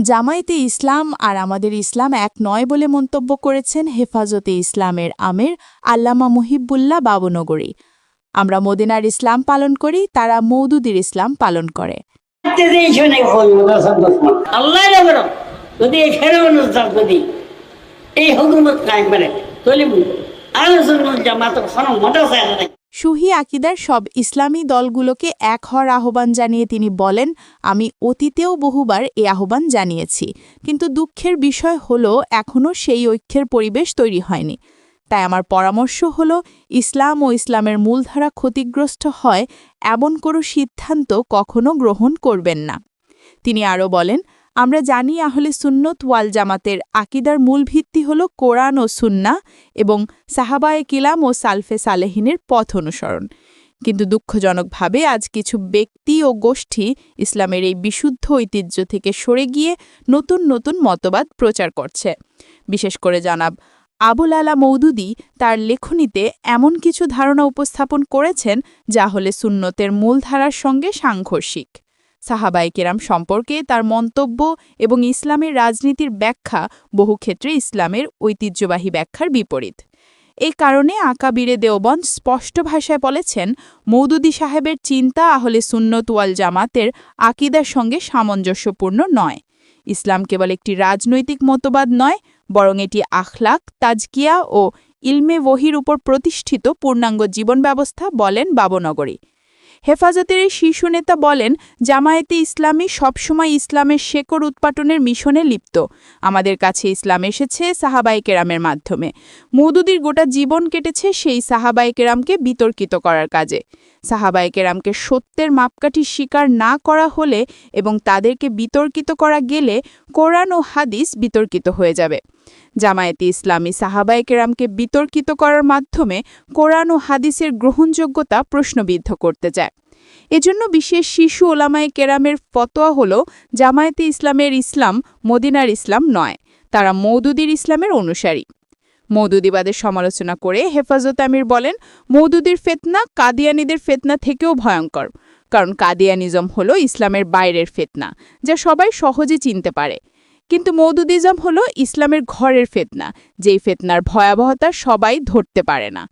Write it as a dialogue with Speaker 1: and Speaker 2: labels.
Speaker 1: জামায়াতে ইসলাম আর আমাদের ইসলাম এক নয় বলে মন্তব্য করেছেন হেফাজতে ইসলামের আমের আল্লামা মুহিবুল্লাহ বাবনগরী। আমরা মদিনার ইসলাম পালন করি, তারা মৌদুদির ইসলাম পালন করে।
Speaker 2: এই হুকুমত করে আলোচনা
Speaker 1: সুহি আকিদার সব ইসলামী দলগুলোকে এক হওয়ার আহ্বান জানিয়ে তিনি বলেন, আমি অতীতেও বহুবার এ আহ্বান জানিয়েছি, কিন্তু দুঃখের বিষয় হলো এখনও সেই ঐক্যের পরিবেশ তৈরি হয়নি। তাই আমার পরামর্শ হল, ইসলাম ও ইসলামের মূলধারা ক্ষতিগ্রস্ত হয় এমন কোনো সিদ্ধান্ত কখনো গ্রহণ করবেন না। তিনি আরও বলেন আমরা জানি আহলে সুন্নত ওয়াল জামাতের আকিদার মূল ভিত্তি হল কোরআন ও সুন্না এবং সাহাবায়ে কিলাম ও সালফে সালেহিনের পথ অনুসরণ। কিন্তু দুঃখজনকভাবে আজ কিছু ব্যক্তি ও গোষ্ঠী ইসলামের এই বিশুদ্ধ ঐতিহ্য থেকে সরে গিয়ে নতুন নতুন মতবাদ প্রচার করছে। বিশেষ করে জানাব, আবুল আলা মৌদুদি তার লেখনীতে এমন কিছু ধারণা উপস্থাপন করেছেন যা হলে সুন্নতের মূলধারার সঙ্গে সাংঘর্ষিক। সাহাবাই কেরাম সম্পর্কে তার মন্তব্য এবং ইসলামের রাজনীতির ব্যাখ্যা বহু ক্ষেত্রে ইসলামের ঐতিহ্যবাহী ব্যাখ্যার বিপরীত। এই কারণে আকাবিরে দেওবন্দ স্পষ্ট ভাষায় বলেছেন, মৌদুদি সাহেবের চিন্তা আহলে সুন্নত ওয়াল জামাতের আকিদার সঙ্গে সামঞ্জস্যপূর্ণ নয়। ইসলাম কেবল একটি রাজনৈতিক মতবাদ নয়, বরং এটি আখলাক, তাজকিয়া ও ইলমে ওহির উপর প্রতিষ্ঠিত পূর্ণাঙ্গ জীবন ব্যবস্থা বলেন বাবনগরী। হেফাজতের এই শীর্ষ নেতা বলেন, জামায়াতে ইসলামী সবসময় ইসলামের শেকড় উৎপাটনের মিশনে লিপ্ত। আমাদের কাছে ইসলাম এসেছে সাহাবাই কেরামের মাধ্যমে। মৌদুদির গোটা জীবন কেটেছে সেই সাহাবাই কেরামকে বিতর্কিত করার কাজে। সাহাবাই কেরামকে সত্যের মাপকাঠি স্বীকার না করা হলে এবং তাদেরকে বিতর্কিত করা গেলে কোরআন ও হাদিস বিতর্কিত হয়ে যাবে। জামায়াতে ইসলামী সাহাবাই কেরামকে বিতর্কিত করার মাধ্যমে কোরআন ও হাদিসের গ্রহণযোগ্যতা প্রশ্নবিদ্ধ করতে যায় এজন্য বিশেষ শিশু ওলামায় কেরামের ফতোয়া হল, জামায়াতে ইসলামের ইসলাম মদিনার ইসলাম নয়, তারা মৌদুদির ইসলামের অনুসারী। মৌদুদিবাদের সমালোচনা করে হেফাজত আমির বলেন মৌদুদির ফেতনা কাদিয়ানিদের ফেতনা থেকেও ভয়ঙ্কর, কারণ কাদিয়ানিজম হল ইসলামের বাইরের ফেতনা, যা সবাই সহজে চিনতে পারে। কিন্তু মৌদুদিজম হলো ইসলামের ঘরের ফেতনা যেই ফেতনার ভয়াবহতা সবাই ধরতে পারে না।